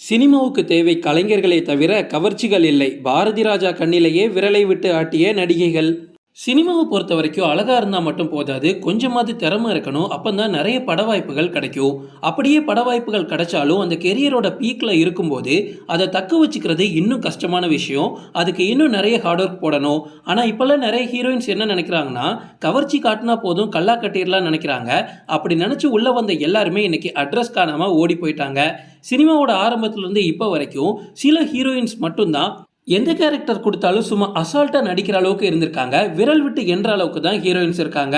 சினிமாவுக்கு தேவை கலைஞர்களே தவிர கவர்ச்சிகள் இல்லை. பாரதி ராஜா கண்ணிலேயே விரலை விட்டு ஆட்டிய நடிகைகள். சினிமாவை பொறுத்த வரைக்கும் அழகாக இருந்தால் மட்டும் போதாது கொஞ்சமாவது திறமை இருக்கணும் அப்போ தான் நிறைய பட வாய்ப்புகள் கிடைக்கும். அப்படியே பட வாய்ப்புகள் கிடைச்சாலும் அந்த கெரியரோட பீக்கில் இருக்கும்போது அதை தக்க வச்சுக்கிறது இன்னும் கஷ்டமான விஷயம். அதுக்கு இன்னும் நிறைய ஹார்ட் ஒர்க் போடணும். ஆனால் இப்போல்லாம் நிறைய ஹீரோயின்ஸ் என்ன நினைக்கிறாங்கன்னா கவர்ச்சி காட்டினா போதும் கல்லா கட்டிடலாம் நினைக்கிறாங்க. அப்படி நினச்சி உள்ளே வந்த எல்லாருமே இன்றைக்கி அட்ரஸ் காணாமல் ஓடி போயிட்டாங்க. சினிமாவோட ஆரம்பத்துலேருந்து இப்போ வரைக்கும் சில ஹீரோயின்ஸ் மட்டும்தான் எந்த கேரக்டர் கொடுத்தாலும் சும்மா அசால்ட்டாக நடிக்கிற அளவுக்கு இருந்திருக்காங்க. விரல் விட்டு என்ற அளவுக்கு தான் ஹீரோயின்ஸ் இருக்காங்க.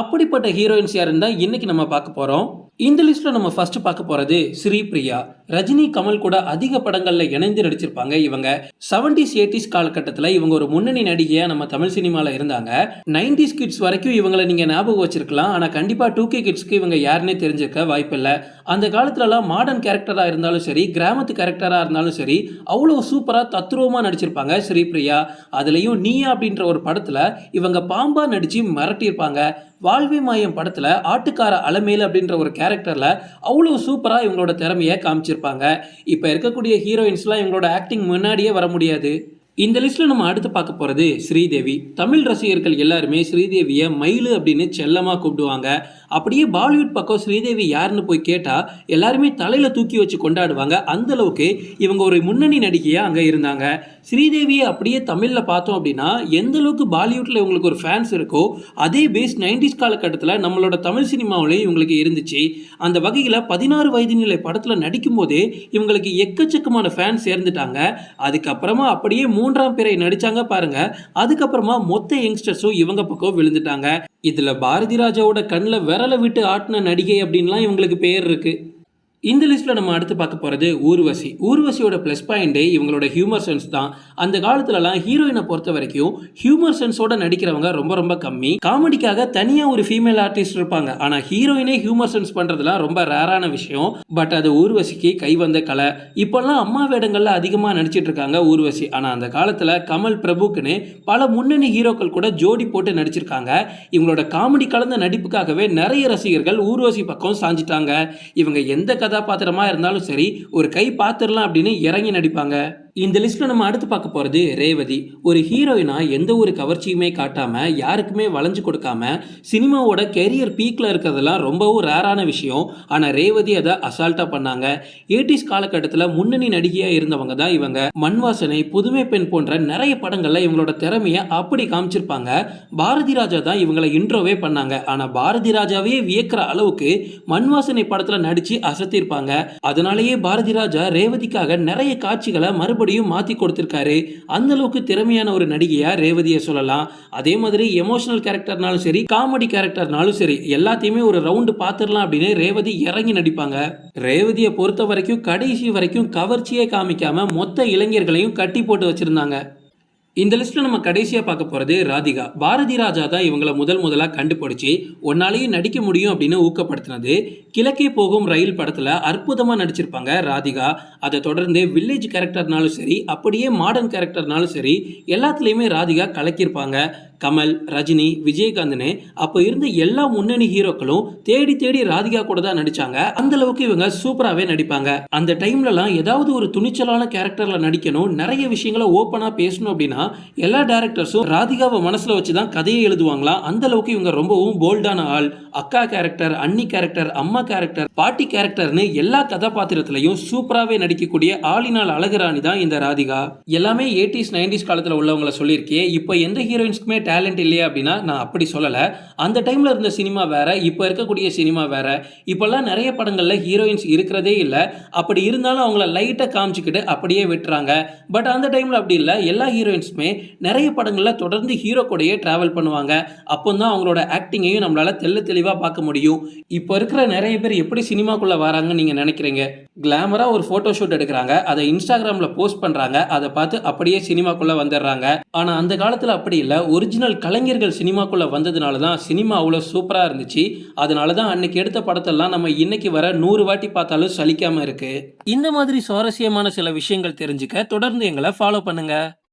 அப்படிப்பட்ட ஹீரோயின்ஸ் யாருன்னு தான் இன்னைக்கு நம்ம பார்க்க போகிறோம் இந்த லிஸ்ட்டில் நம்ம ஃபர்ஸ்ட் பார்க்க போகிறது ஸ்ரீபிரியா ரஜினி கமல் கூட அதிக படங்களில் இணைந்து நடிச்சிருப்பாங்க இவங்க. செவன்டிஸ் எயிட்டிஸ் காலகட்டத்தில் இவங்க ஒரு முன்னணி நடிகையாக நம்ம தமிழ் சினிமாவில் இருந்தாங்க. நைன்டிஸ் கிட்ஸ் வரைக்கும் இவங்களை நீங்கள் ஞாபகம் வச்சிருக்கலாம். ஆனால் கண்டிப்பாக டூ கே கிட்ஸ்க்கு இவங்க யாருன்னே தெரிஞ்சிருக்க வாய்ப்பில்லை அந்த காலத்துலலாம் மாடர்ன் கேரக்டராக இருந்தாலும் சரி கிராமத்து கேரக்டராக இருந்தாலும் சரி அவ்வளோ சூப்பராக தத்ரூபமாக நடிச்சிருப்பாங்க ஸ்ரீபிரியா. அதுலேயும் நீயா அப்படின்ற ஒரு படத்தில் இவங்க பாம்பா நடித்து மிரட்டியிருப்பாங்க. வாழ்வி மாயம் படத்தில் ஆட்டுக்கார அலமேல் அப்படின்ற ஒரு கேரக்டரில் அவ்வளோ சூப்பராக இவங்களோட திறமையை காமிச்சிருப்பாங்க. இப்போ இருக்கக்கூடிய ஹீரோயின்ஸ்லாம் இவங்களோட ஆக்டிங் முன்னாடியே வர முடியாது. இந்த லிஸ்ட்டில் நம்ம அடுத்து பார்க்க போகிறது ஸ்ரீதேவி. தமிழ் ரசிகர்கள் எல்லாருமே ஸ்ரீதேவியை மயிலு அப்படின்னு செல்லமாக கூப்பிடுவாங்க. அப்படியே பாலிவுட் பக்கம் ஸ்ரீதேவி யாருன்னு போய் கேட்டால் எல்லாருமே தலையில் தூக்கி வச்சு கொண்டாடுவாங்க. அந்த அளவுக்கு இவங்க ஒரு முன்னணி நடிகையாக அங்கே இருந்தாங்க. ஸ்ரீதேவியை அப்படியே தமிழில் பார்த்தோம் அப்படின்னா எந்த அளவுக்கு பாலிவுட்டில் இவங்களுக்கு ஒரு ஃபேன்ஸ் இருக்கோ அதே பேஸ் நைன்டிஸ் காலகட்டத்தில் நம்மளோட தமிழ் சினிமாவிலையும் இவங்களுக்கு இருந்துச்சு. அந்த வகையில் பதினாறு வயது நிலை படத்தில் நடிக்கும்போதே இவங்களுக்கு எக்கச்சக்கமான ஃபேன்ஸ் சேர்ந்துட்டாங்க. அதுக்கப்புறமா அப்படியே மூன்றாம் பிறை நடிச்சாங்க பாருங்க. அதுக்கப்புறமா மொத்த யங்ஸ்டர்ஸும் இவங்க பக்கம் விழுந்துட்டாங்க. இதில் பாரதி ராஜாவோட கண்ணில் விரலை விட்டு ஆட்டின நடிகை அப்படின்லாம் இவங்களுக்கு பேர் இருக்கு. இந்த லிஸ்ட்டில் நம்ம அடுத்து பார்க்க போகிறது ஊர்வசி. ஊர்வசியோட ப்ளஸ் பாயிண்டே இவங்களோட ஹியூமர் சென்ஸ் தான். அந்த காலத்துலலாம் ஹீரோயினை பொறுத்த வரைக்கும் ஹியூமர் சென்ஸோட நடிக்கிறவங்க ரொம்ப ரொம்ப கம்மி. காமெடிக்காக தனியாக ஒரு ஃபீமேல் ஆர்டிஸ்ட் இருப்பாங்க. ஆனால் ஹீரோயினே ஹியூமர் சென்ஸ் பண்ணுறதுலாம் ரொம்ப ரேரான விஷயம். பட் அது ஊர்வசிக்கு கை வந்த கலை. இப்போல்லாம் அம்மா வேடங்களில் அதிகமாக நடிச்சிட்டு இருக்காங்க ஊர்வசி. ஆனால் அந்த காலத்தில் கமல் பிரபுக்குன்னு பல முன்னணி ஹீரோக்கள் கூட ஜோடி போட்டு நடிச்சிருக்காங்க. இவங்களோட காமெடி கலந்த நடிப்புக்காகவே நிறைய ரசிகர்கள் ஊர்வசி பக்கம் சாஞ்சிட்டாங்க. இவங்க எந்த கதாபாத்திரமாக இருந்தாலும் சரி ஒரு கை பார்த்துடலாம் அப்படின்னு இறங்கி நடிப்பாங்க. இந்த லிஸ்ட்ல நம்ம அடுத்து பார்க்க போறது ரேவதி. ஒரு ஹீரோயினா எந்த ஒரு கவர்ச்சியுமே காட்டாம யாருக்குமே வளைஞ்சு கொடுக்காம சினிமாவோட கெரியர் பீக்ல இருக்கிறதெல்லாம் ரொம்பவும் ரேரான விஷயம். ஆனா ரேவதி அதை அசால்ட்டா பண்ணாங்க. எயிட்டிஸ் காலகட்டத்தில் முன்னணி நடிகையா இருந்தவங்க தான் இவங்க. மண்வாசனை புதுமை பெண் போன்ற நிறைய படங்கள்ல இவங்களோட திறமையை அப்படி காமிச்சிருப்பாங்க. பாரதி ராஜா தான் இவங்களை இன்ட்ரோவே பண்ணாங்க. ஆனா பாரதி ராஜாவே வியக்கிற அளவுக்கு மண்வாசனை படத்துல நடிச்சு அசத்திருப்பாங்க. அதனாலேயே பாரதி ராஜா ரேவதிக்காக நிறைய காட்சிகளை மறுபடியும் மாத்தி மாற்றி அந்த அளவுக்கு திறமையான ஒரு நடிகையாக ரேவதியை சொல்லலாம். அதே மாதிரி எமோஷனல் கேரக்டர்னாலும் சரி காமெடி கேரக்டர்னாலும் சரி எல்லாத்தையுமே ஒரு ரவுண்டு பார்த்துடலாம் அப்படின்னு ரேவதி இறங்கி நடிப்பாங்க. ரேவதியை பொறுத்த வரைக்கும் கடைசி வரைக்கும் கவர்ச்சியே காமிக்காம மொத்த இளைஞர்களையும் கட்டி போட்டு வச்சிருந்தாங்க. இந்த லிஸ்ட்டில் நம்ம கடைசியாக பார்க்க போகிறது ராதிகா. பாரதி ராஜா தான் இவங்களை முதல் முதலாக கண்டுபிடிச்சி ஒன்னாலேயும் நடிக்க முடியும் அப்படின்னு ஊக்கப்படுத்தினது. கிழக்கே போகும் ரயில் படத்தில் அற்புதமாக நடிச்சிருப்பாங்க ராதிகா. அதை தொடர்ந்து வில்லேஜ் கேரக்டர்னாலும் சரி அப்படியே மாடர்ன் கேரக்டர்னாலும் சரி எல்லாத்துலேயுமே ராதிகா கலக்கியிருப்பாங்க. கமல் ரஜினி விஜயகாந்த்னு அப்போ இருந்த எல்லா முன்னணி ஹீரோக்களும் தேடி தேடி ராதிகா கூட தான் நடிச்சாங்க. அந்த அளவுக்கு இவங்க சூப்பராகவே நடிப்பாங்க. அந்த டைம்லலாம் ஏதாவது ஒரு துணிச்சலான கேரக்டரில் நடிக்கணும் நிறைய விஷயங்களை ஓப்பனாக பேசணும் அப்படின்னா எல்லா டேரக்டர்ஸும் ராதிகாவை மனசில் வச்சு தான் கதையை எழுதுவாங்களாம் அந்த அளவுக்கு இவங்க ரொம்பவும் போல்டான ஆள். அக்கா கேரக்டர் அண்ணி கேரக்டர் அம்மா கேரக்டர் பாட்டி கேரக்டர்னு எல்லா கதாபாத்திரத்திலையும் சூப்பராகவே நடிக்கக்கூடிய ஆளினால் அழகுராணி தான் இந்த ராதிகா. எல்லாமே எயிட்டிஸ் நைன்டிஸ் காலத்தில் உள்ளவங்களை சொல்லியிருக்கேன் இப்போ எந்த ஹீரோயின்ஸ்க்குமே டேலண்ட் இல்லையா அப்படின்னா நான் அப்படி சொல்லலை. அந்த டைமில் இருந்த சினிமா வேறு இப்போ இருக்கக்கூடிய சினிமா வேறு. இப்போல்லாம் நிறைய படங்களில் ஹீரோயின்ஸ் இருக்கிறதே இல்லை. அப்படி இருந்தாலும் அவங்கள லைட்டாக காமிச்சிக்கிட்டு அப்படியே விட்டுறாங்க. பட் அந்த டைமில் அப்படி இல்லை. எல்லா ஹீரோயின்ஸுமே நிறைய படங்களில் தொடர்ந்து ஹீரோ கூடயே ட்ராவல் பண்ணுவாங்க. அப்போ தான் அவங்களோட ஆக்டிங்கையும் நம்மளால் தெள்ள தெளிவாக பார்க்க முடியும். இப்போ இருக்கிற நிறைய பேர் எப்படி சினிமாக்குள்ளே வராங்கன்னு நீங்கள் நினைக்கிறீங்க? கிளாமராக ஒரு ஃபோட்டோ ஷூட் எடுக்கிறாங்க அதை இன்ஸ்டாகிராமில் போஸ்ட் பண்ணுறாங்க அதை பார்த்து அப்படியே சினிமாக்குள்ளே வந்துடுறாங்க. ஆனால் அந்த காலத்தில் அப்படி இல்லை. ஒரிஜினல் கலைஞர்கள் சினிமாக்குள்ளே வந்ததுனால தான் சினிமா அவ்வளோ சூப்பராக இருந்துச்சு. அதனால தான் அன்னைக்கு எடுத்த படத்தெல்லாம் நம்ம இன்னைக்கு வர நூறு வாட்டி பார்த்தாலும் சலிக்காமல் இருக்கு. இந்த மாதிரி சுவாரஸ்யமான சில விஷயங்கள் தெரிஞ்சுக்க தொடர்ந்து எங்களை ஃபாலோ பண்ணுங்க.